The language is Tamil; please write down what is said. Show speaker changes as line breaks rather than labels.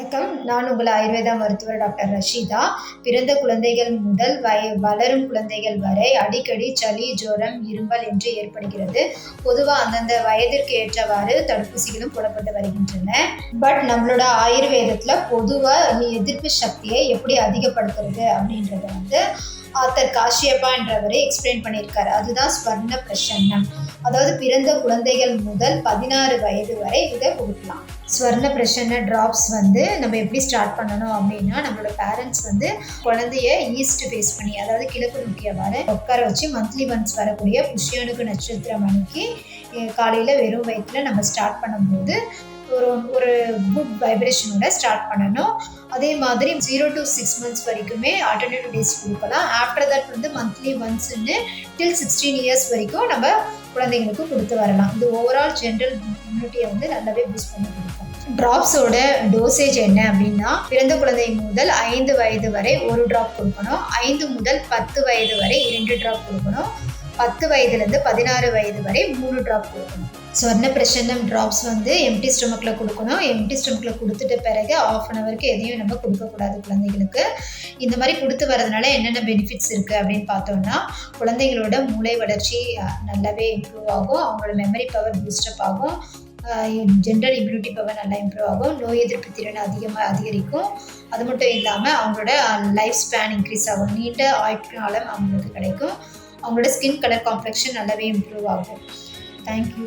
வணக்கம். நான் உங்கள் ஆயுர்வேதா மருத்துவர் டாக்டர் ரஷீதா. பிறந்த குழந்தைகள் முதல் வய வளரும் குழந்தைகள் வரை அடிக்கடி சளி ஜோரம் இருமல் என்று ஏற்படுகிறது. பொதுவாக அந்தந்த வயதிற்கு ஏற்றவாறு தடுப்பூசிகளும் போடப்பட்டு வருகின்றன. பட் நம்மளோட ஆயுர்வேதத்தில் பொதுவாக எதிர்ப்பு சக்தியை எப்படி அதிகப்படுத்துறது அப்படின்றத வந்து ஆத்தர் காஷியப்பான்றவரே எக்ஸ்பிளைன் பண்ணியிருக்காரு. அதுதான் ஸ்வர்ண பிரசன்னம். அதாவது பிறந்த குழந்தைகள் முதல் பதினாறு வயது வரை இதை கொடுக்கலாம். ஸ்வர்ண பிரசன்ன ட்ராப்ஸ் வந்து நம்ம எப்படி ஸ்டார்ட் பண்ணணும் அப்படின்னா நம்மளோட பேரண்ட்ஸ் வந்து குழந்தைய ஈஸ்ட் பேஸ் பண்ணி அதாவது கிழக்கு நோக்கியவாறு உட்கார வச்சு மந்த்லி ஒன்ஸ் வரக்கூடிய புஷ்யனுக்கு நட்சத்திரம் அன்னைக்கு காலையில் வெறும் வயிற்றில் நம்ம ஸ்டார்ட் பண்ணும்போது ஒரு ஒரு குட் வைப்ரேஷனோட ஸ்டார்ட் பண்ணணும். அதே மாதிரி ஜீரோ டு சிக்ஸ் மந்த்ஸ் வரைக்குமே ஆல்டர்னேட்டிவ் டேஸ் கொடுக்கலாம். ஆஃப்டர் தட் வந்து மந்த்லி ஒன்ஸ்ன்னு டில் சிக்ஸ்டீன் இயர்ஸ் வரைக்கும் நம்ம குழந்தைங்களுக்கு கொடுத்து வரலாம். இது ஓவரால் ஜென்ரல் இம்யூனிட்டியை வந்து நல்லாவே பூஸ்ட் பண்ணி கொடுக்கும். ட்ராப்ஸோட டோசேஜ் என்ன அப்படின்னா பிறந்த குழந்தை முதல் ஐந்து வயது வரை ஒரு ட்ராப் கொடுக்கணும். ஐந்து முதல் பத்து வயது வரை இரண்டு ட்ராப் கொடுக்கணும். பத்து வயதுலேருந்து பதினாறு வயது வரை மூணு ட்ராப் கொடுக்கணும். சொர்ண பிரசன்னம் ட்ராப்ஸ் வந்து எம்டி ஸ்டொமக்கில் கொடுக்கணும். எம்டி ஸ்டொமக்கில் கொடுத்துட்ட பிறகு ஆஃப் அன் ஹவருக்கு எதையும் நம்ம கொடுக்கக்கூடாது குழந்தைகளுக்கு. இந்த மாதிரி கொடுத்து வரதுனால என்னென்ன பெனிஃபிட்ஸ் இருக்குது அப்படின்னு பார்த்தோம்னா குழந்தைகளோட மூளை வளர்ச்சி நல்லாவே இம்ப்ரூவ் ஆகும். அவங்களோட மெமரி பவர் பூஸ்டப் ஆகும். ஜென்ரல் இம்யூனிட்டி பவர் நல்லா இம்ப்ரூவ் ஆகும். நோய் எதிர்ப்பு திறன் அதிகமாக அதிகரிக்கும். அது மட்டும் இல்லாமல் அவங்களோட லைஃப் ஸ்பேன் இன்க்ரீஸ் ஆகும். நீண்ட ஆயுட்காலம் அவங்களுக்கு கிடைக்கும். அவங்களோட ஸ்கின் கலர் காம்ப்ளெக்ஷன் நல்லாவே இம்ப்ரூவ் ஆகும். Thank you